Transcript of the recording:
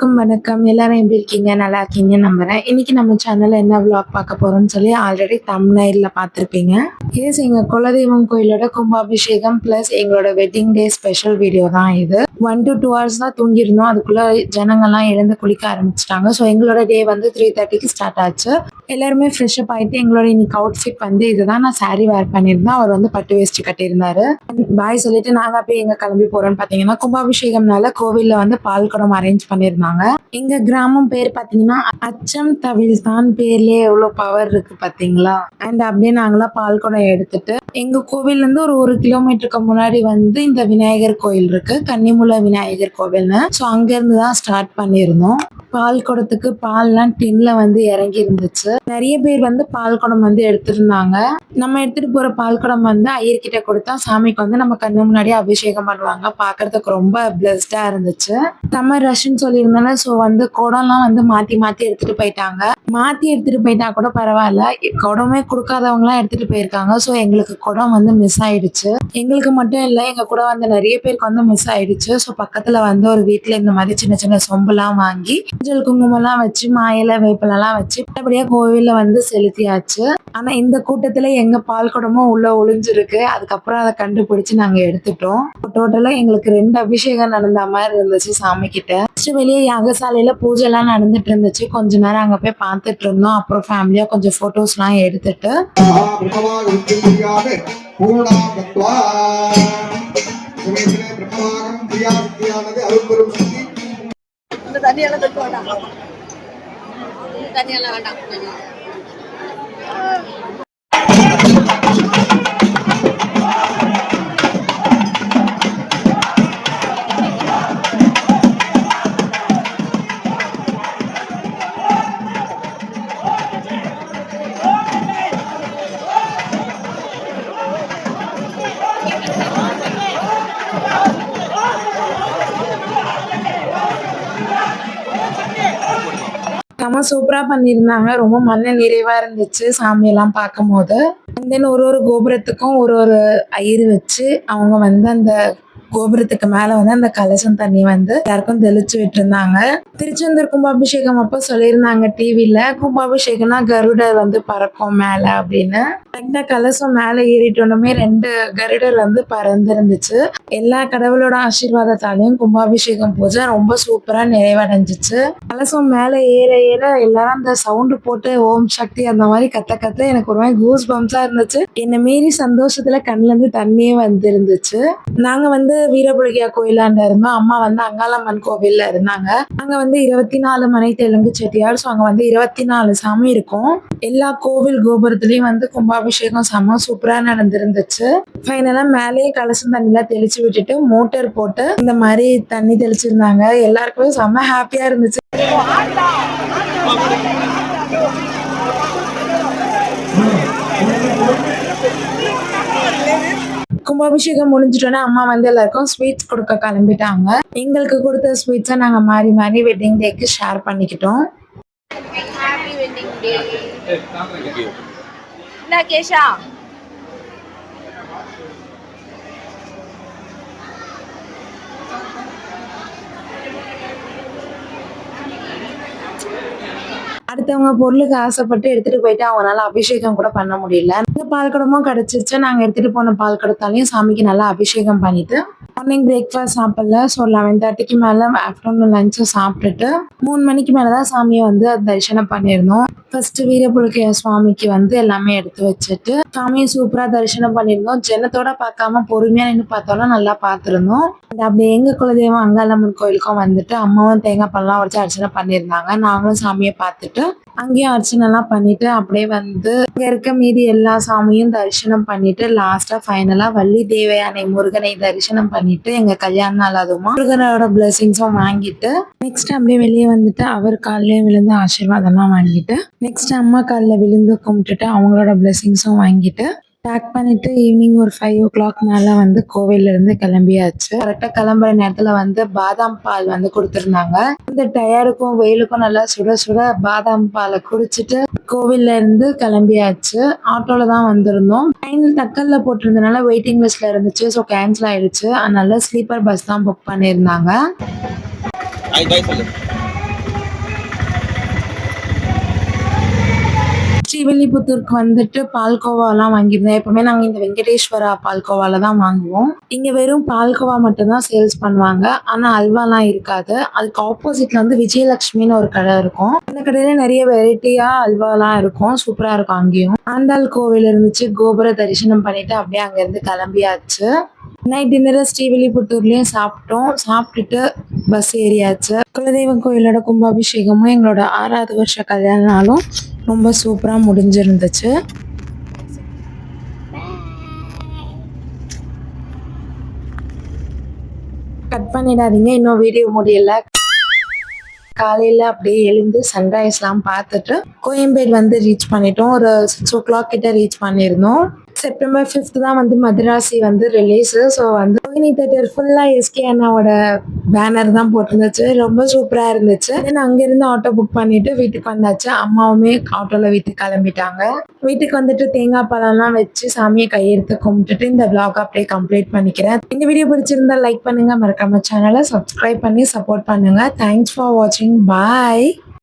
எல்லாருக்கும் வணக்கம். எல்லாரும் எப்படி இருக்கீங்க? நல்லா இருக்கீங்க நம்புறேன். இன்னைக்கு நம்ம சேனல்ல என்ன விளாக் பார்க்க போறோம்னு சொல்லி ஆல்ரெடி தமிழ்நாயில பார்த்துருப்பீங்க. எஸ் எங்க குலதெய்வம் கோயிலோட கும்பாபிஷேகம் பிளஸ் எங்களோட வெட்டிங் டே ஸ்பெஷல் வீடியோ தான் இது. ஒன் டு டூ ஹவர்ஸ் தான் தூங்கியிருந்தோம். அதுக்குள்ள ஜனங்கள்லாம் எழுந்து குளிக்க ஆரம்பிச்சிட்டாங்க. ஸோ எங்களோட டே வந்து த்ரீ தேர்ட்டிக்கு ஸ்டார்ட் ஆச்சு. எல்லாருமே ஃப்ரெஷ்அப் ஆகிட்டு எங்களோட இன்னைக்கு அவுட்ஃபிட் வந்து இதுதான். நான் சாரீ வேர் பண்ணியிருந்தேன். அவர் வந்து பட்டு வேஸ்ட் கட்டியிருந்தாரு. பாய் சொல்லிட்டு நாங்கள் போய் எங்கே கிளம்பி போகிறோம்னு பார்த்தீங்கன்னா கும்பாபிஷேகம்னால கோவிலில் வந்து பால் குடம் அரேஞ்ச் பண்ணியிருந்தாங்க. எங்கள் கிராமம் பேர் பார்த்தீங்கன்னா அச்சம் தவில் தான் பேர்லேயே எவ்வளோ பவர் இருக்கு பார்த்தீங்களா அண்ட் அப்படியே நாங்களாம் பால் குடம் எடுத்துட்டு எங்கள் கோவில்லேருந்து ஒரு ஒரு கிலோமீட்டருக்கு முன்னாடி வந்து இந்த விநாயகர் கோயில் இருக்கு. கன்னிமுல விநாயகர் கோவில்னு. ஸோ அங்கேருந்து தான் ஸ்டார்ட் பண்ணியிருந்தோம். பால் குடத்துக்கு பால்லாம் டின்ல வந்து இறங்கி இருந்துச்சு நிறைய பேர் வந்து பால் குடம் வந்து எடுத்திருந்தாங்க. நம்ம எடுத்துட்டு போற பால் குடம் வந்து ஐயர்கிட்ட கொடுத்தா சாமிக்கு வந்து நம்ம கண்ணு முன்னாடி அபிஷேகம் பண்ணுவாங்க. பாக்குறதுக்கு ரொம்ப பிளஸ்டா இருந்துச்சு. தமிழ் ரஷ்ன்னு சொல்லியிருந்தால ஸோ வந்து குடம்லாம் வந்து மாத்தி மாத்தி எடுத்துட்டு போயிட்டாங்க. மாத்தி எடுத்துட்டு போயிட்டா கூட பரவாயில்ல. குடமே கொடுக்காதவங்க எல்லாம் எடுத்துட்டு போயிருக்காங்க. ஸோ எங்களுக்கு குடம் வந்து மிஸ் ஆயிடுச்சு. எங்களுக்கு மட்டும் இல்லை எங்க கூட வந்து நிறைய பேருக்கு வந்து மிஸ் ஆயிடுச்சு. ஸோ பக்கத்துல வந்து ஒரு வீட்டுல இந்த மாதிரி சின்ன சின்ன சொம்புலாம் வாங்கி மஞ்சள் குங்குமம்லாம் வச்சு மாயில வேப்பிலெல்லாம் வச்சு அப்படியே கோவில்ல வந்து செலுத்தியாச்சு. ஆனா இந்த கூட்டத்துல எங்க பால் குடமும் உள்ள ஒளிஞ்சிருக்கு. அதுக்கப்புறம் அதை கண்டுபிடிச்சு நாங்க எடுத்துட்டோம். டோட்டலா எங்களுக்கு ரெண்டு அபிஷேகம் நடந்த மாதிரி இருந்துச்சு சாமி கிட்ட வெளியே யாகசாலையில பூஜை எல்லாம் நடந்துட்டு இருந்துச்சு. கொஞ்ச நேரம் அங்க போய் பார்த்துட்டு இருந்தோம். அப்புறம் ஃபேமிலியா கொஞ்சம் போட்டோஸ் எல்லாம் எடுத்துட்டு. பிரம்மவாக சக்தி இந்த தண்ணியெல்லாம் தட்டு வேண்டாம். தண்ணியெல்லாம் வேண்டாம். செம சூப்பரா பண்ணியிருந்தாங்க. ரொம்ப மன நிறைவா இருந்துச்சு சாமியெல்லாம் பார்க்கும்போது. தென் ஒரு ஒரு கோபுரத்துக்கும் ஒரு ஒரு ஐயர் வச்சு அவங்க வந்து அந்த கோபுரத்துக்கு மேல வந்து அந்த கலசம் தண்ணி வந்து எல்லாருக்கும் தெளிச்சு விட்டுருந்தாங்க. திருச்செந்தூர் கும்பாபிஷேகம் அப்போ சொல்லியிருந்தாங்க டிவில கும்பாபிஷேகம்னா கருடர் வந்து பறக்கும் மேல அப்படின்னு. கரெக்டா கலசம் மேல ஏறிட்டோன்னுமே ரெண்டு கருடர் வந்து பறந்துருந்துச்சு. எல்லா கடவுளோட ஆசீர்வாதத்தாலையும் கும்பாபிஷேகம் பூஜை ரொம்ப சூப்பரா நிறைவடைஞ்சிச்சு. கலசம் மேல ஏற ஏற எல்லாரும் அந்த சவுண்டு போட்டு ஓம் சக்தி அந்த மாதிரி கத்த கத்த எனக்கு ஒரு மாதிரி கூஸ் பம்ஸா இருந்துச்சு. என்னை மீறி சந்தோஷத்துல கண்ணுல இருந்து தண்ணியே வந்திருந்துச்சு. நாங்க வந்து வீரபுழகியா கோயிலாண்ட இருந்தோம் அம்மா வந்து அங்காளம்மன் கோவில்ல இருந்தாங்க. அங்க வந்து இருபத்தி நாலு மனை தெலுங்கு செட்டியார். ஸோ அங்க வந்து இருபத்தி நாலு சாமி இருக்கும். எல்லா கோவில் கோபுரத்துலயும் வந்து கும்பாபிஷேகம் செம சூப்பரா நடந்திருந்துச்சு. ஃபைனலா மேலேயே கலசம் தண்ணிலாம் தெளிச்சு விட்டுட்டு மோட்டர் போட்டு இந்த மாதிரி தண்ணி தெளிச்சிருந்தாங்க. எல்லாருக்குமே செம்ம ஹாப்பியா இருந்துச்சு. கும்பாபிஷேகம் முடிஞ்சிட்டோன்னே அம்மா வந்து எல்லாருக்கும் ஸ்வீட்ஸ் கொடுக்க கிளம்பிட்டாங்க. எங்களுக்கு கொடுத்த ஸ்வீட்ஸை நாங்கள் மாறி மாறி வெட்டிங் டேக்கு ஷேர் பண்ணிக்கிட்டோம். ஹாப்பி வெட்டிங் டே கேஷா? அடுத்தவங்க பொருளுக்கு ஆசைப்பட்டு எடுத்துட்டு போயிட்டு அவங்களால அபிஷேகம் கூட பண்ண முடியல. இந்த பால் குடமும் கிடைச்சிருச்சு. நாங்க எடுத்துட்டு போன பால் குடத்தாலையும் சாமிக்கு நல்லா அபிஷேகம் பண்ணிட்டு மார்னிங் பிரேக்ஃபாஸ்ட் சாப்பிடல. ஸோ லெவன் தேர்ட்டிக்கு மேலே ஆஃப்டர்நூன் லஞ்சும் சாப்பிட்டுட்டு மூணு மணிக்கு மேலே தான் சாமியை வந்து தரிசனம் பண்ணியிருந்தோம். ஃபர்ஸ்ட் வீரபுலிகைய சுவாமிக்கு வந்து எல்லாமே எடுத்து வச்சுட்டு சாமியை சூப்பராக தரிசனம் பண்ணியிருந்தோம். ஜனத்தோட பார்க்காம பொறுமையாக நின்று பார்த்தோம்னா நல்லா பார்த்துருந்தோம். And அப்படியே எங்கள் குலதெய்வம் அங்காளம்மன் கோயிலுக்கும் வந்துட்டு அம்மாவும் தேங்காய் பழம்லாம் வச்சு அர்ச்சனை பண்ணியிருந்தாங்க. நாங்களும் சாமியை பார்த்துட்டு அங்கேயும் அர்ச்சனைலாம் பண்ணிவிட்டு பண்ணிட்டு அப்படியே வந்து இங்கே இருக்க மீதி எல்லா சாமியும் தரிசனம் பண்ணிட்டு லாஸ்ட்டாக ஃபைனலாக வள்ளி தேவயானை முருகனை தரிசனம் பண்ணிட்டு எங்கள் கல்யாண நாள் அதுவும் முருகனோட பிளெஸிங்ஸும் வாங்கிட்டு நெக்ஸ்ட் அப்படியே வெளியே வந்துட்டு அவர் காலிலே விழுந்து ஆசீர்வாதம்லாம் வாங்கிட்டு நெக்ஸ்ட் அம்மா காலில் விழுந்து கும்பிட்டுட்டு அவங்களோட பிளெஸிங்ஸும் வாங்கிட்டு பேக் பண்ணிட்டு ஈவினிங் ஒரு ஃபைவ் ஓ கிளாக் மேலே வந்து கோவிலேருந்து கிளம்பியாச்சு. கரெக்டாக கிளம்புற நேரத்தில் வந்து பாதாம் பால் வந்து கொடுத்துருந்தாங்க. இந்த டயர்டுக்கும் வெயிலுக்கும் நல்லா சுட சுட பாதாம் பாலை குடிச்சிட்டு கோவில்ல கிளம்பியாச்சு. ஆட்டோவில் தான் வந்திருந்தோம். ட்ரெயின் தக்கல்ல போட்டிருந்தனால வெயிட்டிங் லிஸ்ட்ல இருந்துச்சு. ஸோ கேன்சல் ஆயிடுச்சு. அதனால ஸ்லீப்பர் பஸ் தான் புக் பண்ணியிருந்தாங்க ஐ பாய் சொல்லு ஸ்ரீவில்லிபுத்தூருக்கு வந்துட்டு பால்கோவாலாம் வாங்கியிருந்தேன். எப்பவுமே நாங்கள் இந்த வெங்கடேஸ்வரா பால்கோவால தான் வாங்குவோம். இங்கே வெறும் பால்கோவா மட்டும்தான் சேல்ஸ் பண்ணுவாங்க. ஆனால் அல்வாலாம் இருக்காது. அதுக்கு ஆப்போசிட்ல வந்து விஜயலட்சுமின்னு ஒரு கடை இருக்கும். அந்த கடையில நிறைய வெரைட்டியாக அல்வாலாம் இருக்கும். சூப்பராக இருக்கும் அங்கேயும். ஆண்டாள் கோவில் இருந்துச்சு. கோபுர தரிசனம் பண்ணிட்டு அப்படியே அங்கேருந்து கிளம்பியாச்சு. நைட் டின்னரை ஸ்ரீவில்லிபுத்தூர்லேயும் சாப்பிட்டோம். சாப்பிட்டுட்டு பஸ் ஏறியாச்சு. குலதெய்வம் கோயிலோட கும்பாபிஷேகமும் எங்களோட ஆறாவது வருஷ கல்யாண நாளும் ரொம்ப சூப்பராக முடிஞ்சிருந்துச்சு. கட் பண்ணிடாதீங்க இன்னும் வீடியோ முடியல. காலையில் அப்படியே எழுந்து சன்ரைஸ்லாம் பார்த்துட்டு கோயம்பேடு வந்து ரீச் பண்ணிட்டோம். ஒரு சிக்ஸ் ஓ கிளாக் கிட்ட ரீச் பண்ணியிருந்தோம். செப்டம்பர் ஃபிஃப்த் தான் வந்து மதுராசி வந்து ரிலீஸு ஸோ வந்து ரோஹினி தேட்டர் ஃபுல்லாக எஸ்கே அண்ணாவோட பேனர் தான் போட்டிருந்துச்சு. ரொம்ப சூப்பராக இருந்துச்சு. தென் அங்கேருந்து ஆட்டோ புக் பண்ணிட்டு வீட்டுக்கு வந்தாச்சு. அம்மாவுமே ஆட்டோவில் வீட்டுக்கு கிளம்பிட்டாங்க. வீட்டுக்கு வந்துட்டு தேங்காய் பழம்லாம் வச்சு சாமியை கையெடுத்து கும்பிட்டுட்டு இந்த விளாக் அப்படியே கம்ப்ளீட் பண்ணிக்கிறேன். இந்த வீடியோ பிடிச்சிருந்தா லைக் பண்ணுங்கள் மறக்காம சேனலை சப்ஸ்கிரைப் பண்ணி சப்போர்ட் பண்ணுங்கள் தேங்க்ஸ் ஃபார் வாட்சிங் பாய்